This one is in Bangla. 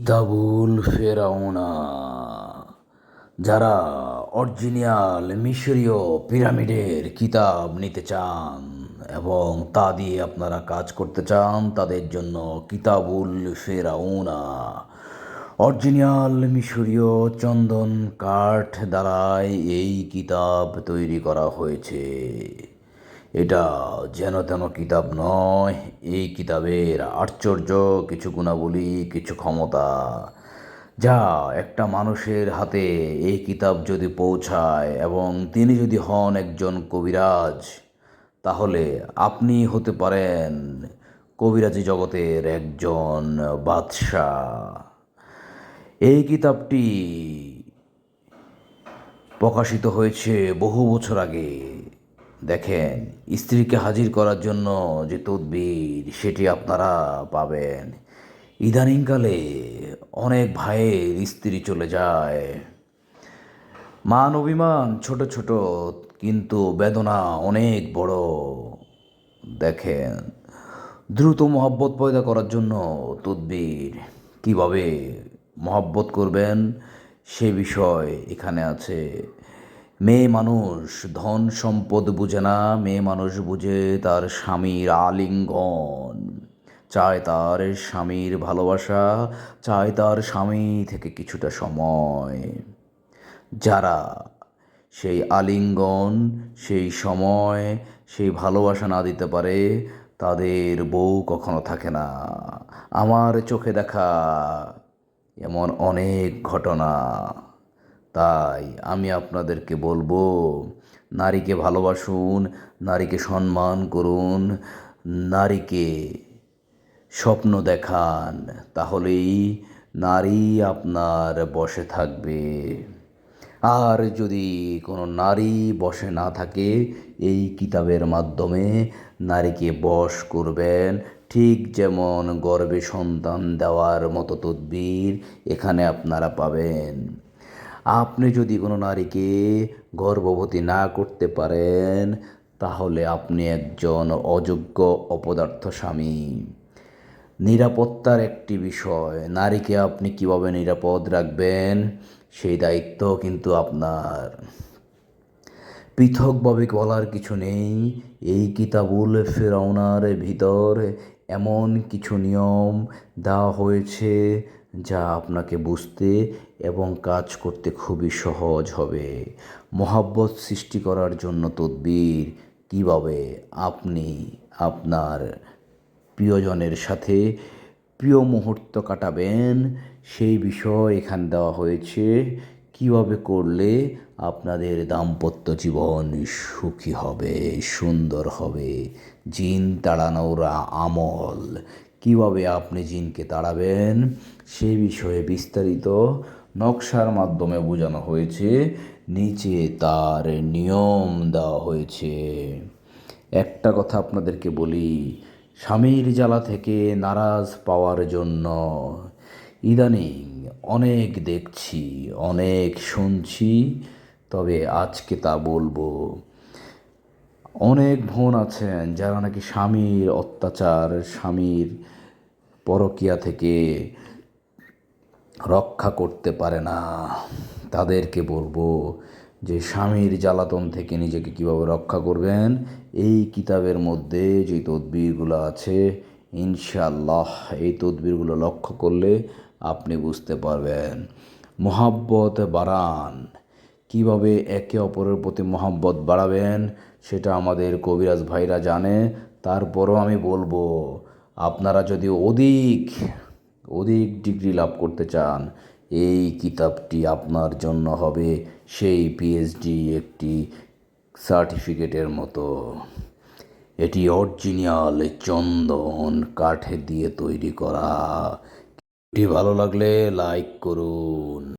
দাবুল ফেরাউনা। যারা অরিজিনাল মিশরীয় পিরামিডের কিতাব নিতে চান এবং তা দিয়ে আপনারা কাজ করতে চান, তাদের জন্য কিতাবুল ফেরাউনা। অরিজিনাল মিশরীয় চন্দন কাঠ দ্বারাই এই কিতাব তৈরি করা হয়েছে। এটা যেন তেন কিতাব নয়, এই কিতাবের আশ্চর্য কিছু গুণাবলী, কিছু ক্ষমতা। যা একটা মানুষের হাতে এই কিতাব যদি পৌঁছায় এবং তিনি যদি হন একজন কবিরাজ, তাহলে আপনি হতে পারেন কবিরাজি জগতের একজন বাদশাহ। এই কিতাবটি প্রকাশিত হয়েছে বহু বছর আগে। দেখেন, স্ত্রীকে হাজির করার জন্য যে তদবির, সেটি আপনারা পাবেন। ইদানিংকালে অনেক ভাইয়ের স্ত্রী চলে যায়। মান অভিমান ছোট ছোট, কিন্তু বেদনা অনেক বড়। দেখেন, দ্রুত মহব্বত পয়দা করার জন্য তদবির। কীভাবে মহব্বত করবেন, সে বিষয় এখানে আছে। মেয়ে মানুষ, ধন সম্পদ বুঝে না, মেয়ে মানুষ বুঝে তার স্বামীর আলিঙ্গন। চায় তার স্বামীর ভালোবাসা, চায় তার স্বামী থেকে কিছুটা সময়। যারা সেই আলিঙ্গন, সেই সময়, সেই ভালোবাসা না দিতে পারে, তাদের বউ কখনো থাকে না। আমার চোখে দেখা এমন অনেক ঘটনা। তাই আমি আপনাদেরকে বলব, নারীকে ভালোবাসুন, নারীকে সম্মান করুন, নারীকে স্বপ্ন দেখান, তাহলেই নারী আপনার বসে থাকবে। আর যদি কোনো নারী বসে না থাকে, এই কিতাবের মাধ্যমে নারীকে বশ করবেন, ঠিক যেমন গর্বে সন্তান দেওয়ার মতো তদবির এখানে আপনারা পাবেন। আপনি যদি কোনো নারীকে গর্ভবতী না করতে পারেন, তাহলে আপনি একজন অযোগ্য অপদার্থ স্বামী। নিরাপত্তার একটি বিষয়। নারীকে আপনি কীভাবে নিরাপদ রাখবেন, সেই দায়িত্ব কিন্তু আপনার। পৃথকভাবে বলার কিছু নেই। এই কিতাবুল ফেরাউনার ভিতর এমন কিছু নিয়ম দেওয়া হয়েছে যা আপনাকে বুঝতে এবং কাজ করতে খুবই সহজ হবে। মহাব্বত সৃষ্টি করার জন্য তদবির কীভাবে আপনি আপনার প্রিয়জনের সাথে প্রিয় মুহূর্ত কাটাবেন, সেই বিষয় এখানে দেওয়া হয়েছে। কীভাবে করলে আপনাদের দাম্পত্য জীবন সুখী হবে, সুন্দর হবে? জিন তাড়ানোর আমল কীভাবে আপনি জিনকে তাড়াবেন সেই বিষয়ে বিস্তারিত নকশার মাধ্যমে বোঝানো হয়েছে। নিচে তার নিয়ম দেওয়া হয়েছে। একটা কথা আপনাদেরকে বলি, স্বামীর জ্বালা থেকে নারাজ পাওয়ার জন্য ইদানিং অনেক দেখছি, অনেক শুনছি, তবে আজকে তা বলব। অনেক বোন আছেন যারা নাকি স্বামীর অত্যাচার, স্বামীর পরকিয়া থেকে রক্ষা করতে পারে না। তাদেরকে বলব যে স্বামীর জ্বালাতন থেকে নিজেকে কীভাবে রক্ষা করবেন, এই কিতাবের মধ্যে যে তদবিরগুলো আছে ইনশাল্লাহ এই তদবিরগুলো লক্ষ্য করলে আপনি বুঝতে পারবেন। মোহাব্বত বাড়ান। কীভাবে একে অপরের প্রতি মহাব্বত বাড়াবেন সেটা আমাদের কবিরাজ ভাইরা জানে। তারপরও আমি বলব, আপনারা যদি অধিক অধিক ডিগ্রি লাভ করতে চান, এই কিতাবটি আপনার জন্য হবে সেই পিএইচডি একটি সার্টিফিকেটের মতো। এটি অরিজিনাল চন্দন কাঠে দিয়ে তৈরি করা। এটি ভালো লাগলে লাইক করুন।